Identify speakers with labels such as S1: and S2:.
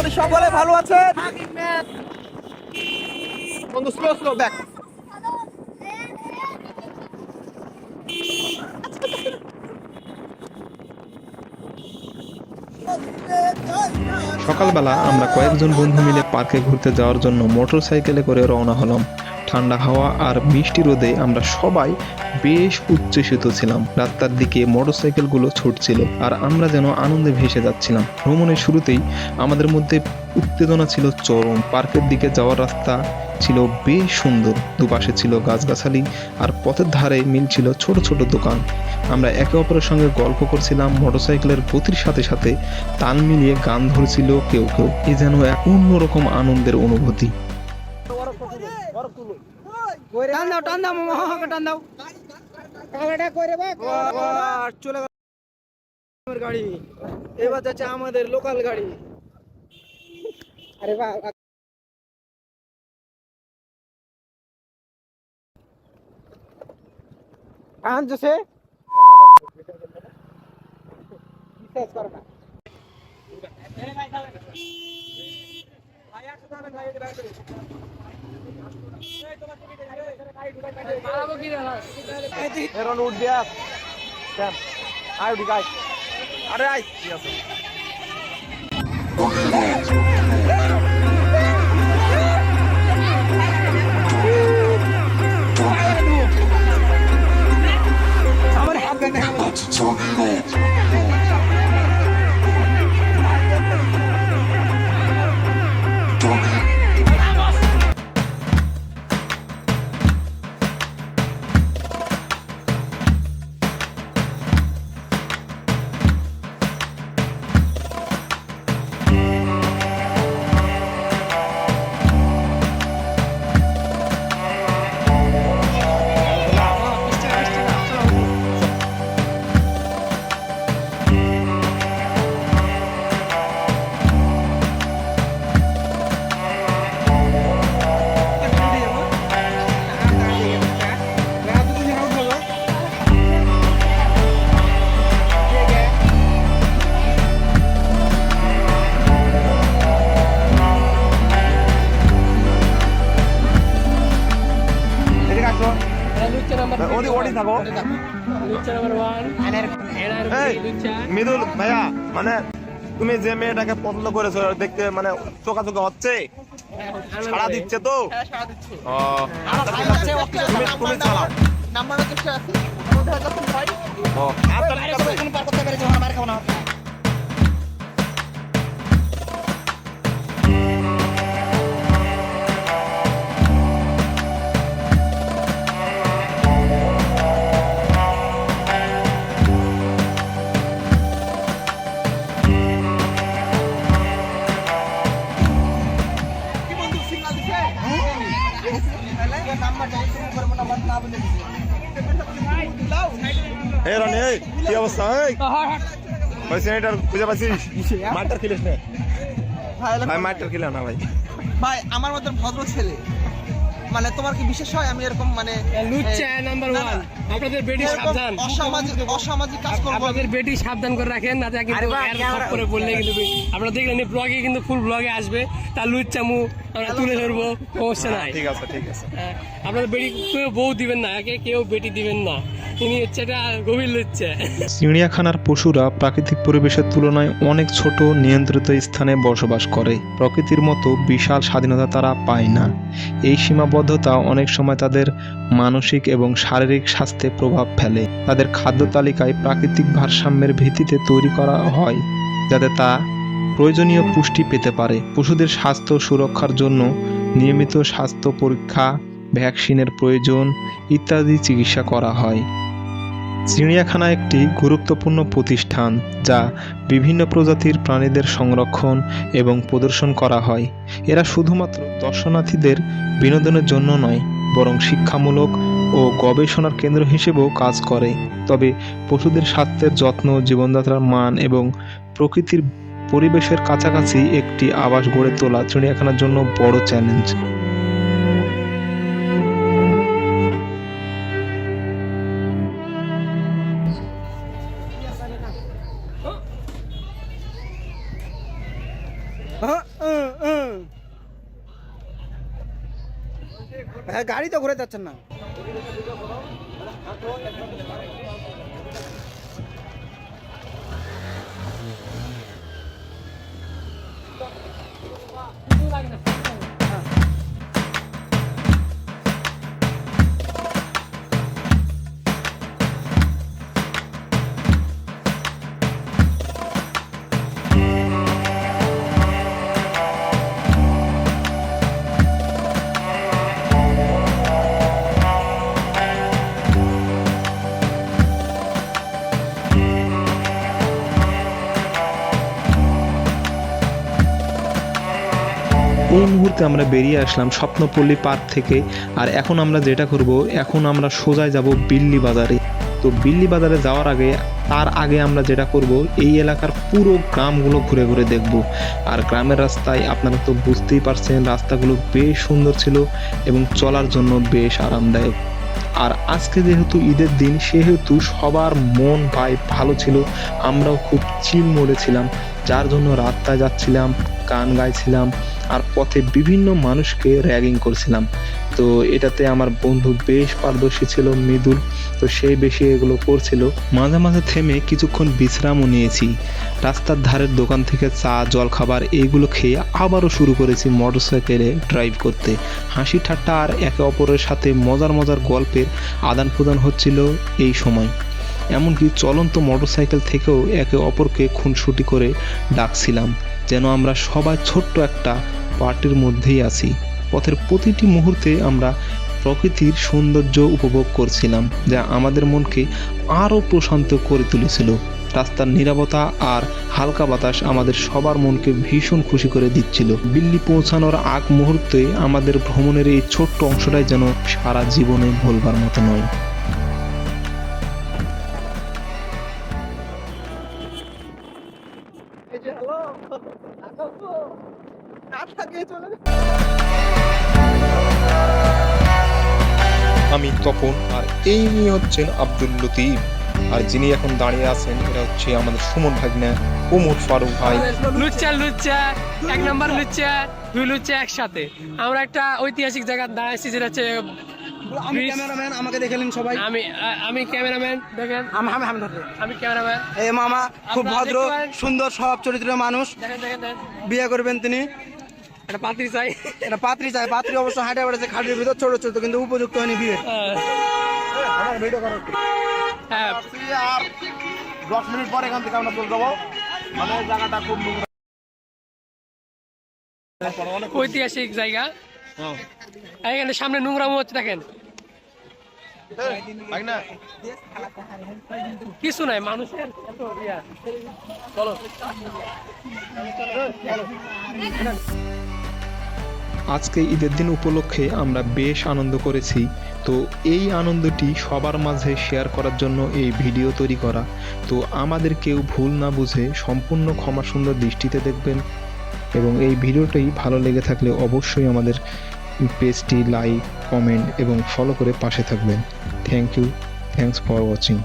S1: করি সকলে ভালো আছেন? বন্ধু স্লো স্লো ব্যাক
S2: সকালবেলা আমরা কয়েকজন বন্ধু মিলে পার্কে ঘুরতে যাওয়ার জন্য মোটর সাইকেলে করে রওনা হলাম। ঠান্ডা হাওয়া আর মিষ্টি রোদে আমরা সবাই বেশ উচ্ছ্বসিত ছিলাম। রাস্তার দিকে মোটর সাইকেলগুলো ছুটছিল আর আমরা যেন আনন্দে ভেসে যাচ্ছিলাম। ভ্রমণের শুরুতেই আমাদের মধ্যে উত্তেজনা ছিল চরম। পার্কের দিকে যাওয়ার রাস্তা ছিল বেশ সুন্দর। দুপাশে ছিল গাছগাছালি আর পথের ধারে মিলছিল ছোট ছোট দোকান। আমরা একে অপরের সঙ্গে গল্প করছিলাম, মোটরসাইকেলের গতির সাথে সাথে তাল মিলিয়ে গান ধরছিল কেউ কেউ। এ যেন এক অন্যরকম আনন্দের অনুভূতি।
S1: টান দাও টান দাও মামা টান দাও। আবার চলে গেল গাড়ি। এবার যাচ্ছে আমাদের লোকাল গাড়ি। আরে বাহ কান জোসে বিশ্বাস করো না। এরন উঠ দিয়া। স্যাম আয় উঠি গাই আরে আয়। কি আছে? আমার হাত গায়ে এদিকে থাকো মৃদুল ভাইয়া মানে তুমি যে মেয়েটাকে পছন্দ করেছ দেখতে মানে চোখাচোখা হচ্ছে সাড়া দিচ্ছে তো ও, আচ্ছা, ঠিক আছে। তুমি তুমি চালাও ও, আচ্ছা, ঠিক আছে। এই অবস্থা সিনেটার খুঁজে পাচ্ছিস? মারটার খেলিস না ভাই মারটার খেলে না ভাই।
S3: ভাই আমার মতন ভদ্র ছেলে। মানে তোমার কি বিশেষ হয়? আমি এরকম মানে
S4: লুচ্চা নাম্বার আপনাদের বেটি সাবধান।
S3: অসামাজিক অসামাজিক কাজ করব
S4: আপনাদের বেটি সাবধান করে রাখেন না কিন্তু এর করে বললে কিন্তু আপনারা দেখলেন ব্লগে কিন্তু ফুল ব্লগে আসবে। তার লুচ্চামু আমরা তুলে ধরবো সমস্যা নাই।
S2: ঠিক আছে ঠিক আছে।
S4: হ্যাঁ, আপনাদের বেটি কেউ বউ দিবেন না একে কেউ বেটি দিবেন না। তিনি হচ্ছে এটা গভীর লুচ্চা।
S2: চিড়িয়াখানার পশুরা প্রাকৃতিক পরিবেশের তুলনায় অনেক ছোট নিয়ন্ত্রিত স্থানে বসবাস করে। প্রকৃতির মতো বিশাল স্বাধীনতা তারা পায় না। এই সীমাবদ্ধতা অনেক সময় তাদের মানসিক এবং শারীরিক স্বাস্থ্যে প্রভাব ফেলে। তাদের খাদ্য তালিকায় প্রাকৃতিক ভারসাম্যের ভিত্তিতে তৈরি করা হয় যাতে তা প্রয়োজনীয় পুষ্টি পেতে পারে। পশুদের স্বাস্থ্য সুরক্ষার জন্য নিয়মিত স্বাস্থ্য পরীক্ষা, ভ্যাকসিনের প্রয়োজন ইত্যাদি চিকিৎসা করা হয়। চিড়িয়াখানা একটি গুরুত্বপূর্ণ প্রতিষ্ঠান যা বিভিন্ন প্রজাতির প্রাণীদের সংরক্ষণ এবং প্রদর্শন করা হয়। এরা শুধুমাত্র দর্শনার্থীদের বিনোদনের জন্য নয়, বরং শিক্ষামূলক ও গবেষণার কেন্দ্র হিসেবেও কাজ করে। তবে পশুদের স্বাস্থ্যের যত্ন, জীবনযাত্রার মান এবং প্রকৃতির পরিবেশের কাছাকাছি একটি আবাস গড়ে তোলা চিড়িয়াখানার জন্য বড় চ্যালেঞ্জ।
S1: হ্যাঁ,
S3: গাড়ি তো ঘুরে যাচ্ছেন না। 궁금하긴 했어.
S2: এই মুহূর্তে আমরা বেরিয়ে আসলাম স্বপ্নপল্লী পার্ক থেকে? আর এখন আমরা যেটা করব, এখন আমরা সোজায় যাব বিল্লি বাজারে। তো বিল্লি বাজারে যাওয়ার আগে, তার আগে আমরা যেটা করব, এই এলাকার পুরো গ্রামগুলো ঘুরে ঘুরে দেখব। আর গ্রামের রাস্তায় আপনারা তো বুঝতেই পারছেন, রাস্তাগুলো বেশ সুন্দর ছিল এবং চলার জন্য বেশ আরামদায়ক। আর আজকে যেহেতু ঈদের দিন, সেহেতু সবার মন ভাই ভালো ছিল। আমরাও খুব চিল মরেছিলাম যার জন্য রাস্তায় যাচ্ছিলাম, গান গাইছিলাম আর পথে বিভিন্ন মানুষকে র্যাগিং করছিলাম। তো এটাতে আমার বন্ধু বেশ পারদর্শী ছিল, মৃদুল। তো সে বেশি এগুলো করছিল। মাঝে মাঝে থেমে কিছুক্ষণ বিশ্রামও নিয়েছি। রাস্তার ধারের দোকান থেকে চা জল খাবার এইগুলো খেয়ে আবারও শুরু করেছি মোটরসাইকেলে ড্রাইভ করতে। হাসি ঠাট্টা আর একে অপরের সাথে মজার মজার গল্পের আদান প্রদান হচ্ছিল এই সময়। এমনকি চলন্ত মোটরসাইকেল থেকেও একে অপরকে খুনসুটি করে ডাকছিলাম। যেন আমরা সবাই ছোট্ট একটা পার্টির মধ্যেই আছি। পথের প্রতিটি মুহূর্তে আমরা প্রকৃতির সৌন্দর্য উপভোগ করছিলাম, যা আমাদের মনকে আরও প্রশান্ত করে তুলেছিল। রাস্তার নিরাপত্তা আর হালকা বাতাস আমাদের সবার মনকে ভীষণ খুশি করে দিচ্ছিল। দিল্লি পৌঁছানোর আগ মুহূর্তে আমাদের ভ্রমণের এই ছোট্ট অংশটাই যেন সারা জীবনে ভুলবার মতো নয়।
S3: না থাকে চলে
S2: আমি তপন আর এই নিয়ে হচ্ছেন আব্দুল লতিফ। আর যিনি এখন দাঁড়িয়ে আছেন এটা হচ্ছে আমাদের সুমন ভাগ্না ওমর ফারুক ভাই।
S4: লুচ্চা লুচ্চা এক নম্বর লুচ্চা দুই লুচ্চা একসাথে। আমরা একটা ঐতিহাসিক জায়গা দাঁড়াইছি যেটা হচ্ছে
S3: আমি ক্যামেরাম্যান আমাকে দেখে নিন সবাই।
S4: আমি আমি ক্যামেরাম্যান দেখেন।
S3: আমি আমি আমি
S4: আমি ক্যামেরাম্যান।
S3: এই মামা খুব ভদ্র সুন্দর সব চরিত্রের মানুষ।
S4: দেখেন দেখেন দেখেন।
S3: বিয়ে করবেন তিনি।
S4: একটা পাত্রী চাই।
S3: এটা পাত্রী চাই পাত্রী অবশ্য হাঁটে বেড়েছে খাটের ভিতর ছোট ছোট কিন্তু উপযুক্ত হয়নি বিয়ে
S4: হ্যাঁ। হ্যাঁ
S1: আর দশ মিনিট পরে এখান থেকে আমরা চলে যাব। মানে জায়গাটা খুব
S4: ঐতিহাসিক জায়গা। এখানে সামনে নোংরা হচ্ছে দেখেন। কিছু নাই মানুষের চলো।
S2: আজকে ঈদের দিন উপলক্ষে আমরা বেশ আনন্দ করেছি। তো এই আনন্দটি সবার মাঝে শেয়ার করার জন্য এই ভিডিও তৈরি করা। তো আমাদের কেউ ভুল না বুঝে সম্পূর্ণ ক্ষমা সুন্দর দৃষ্টিতে দেখবেন এবং এই ভিডিওটি ভালো লেগে থাকলে অবশ্যই আমাদের পেজটি লাইক, কমেন্ট এবং ফলো করে পাশে থাকবেন। Thank you, thanks for watching.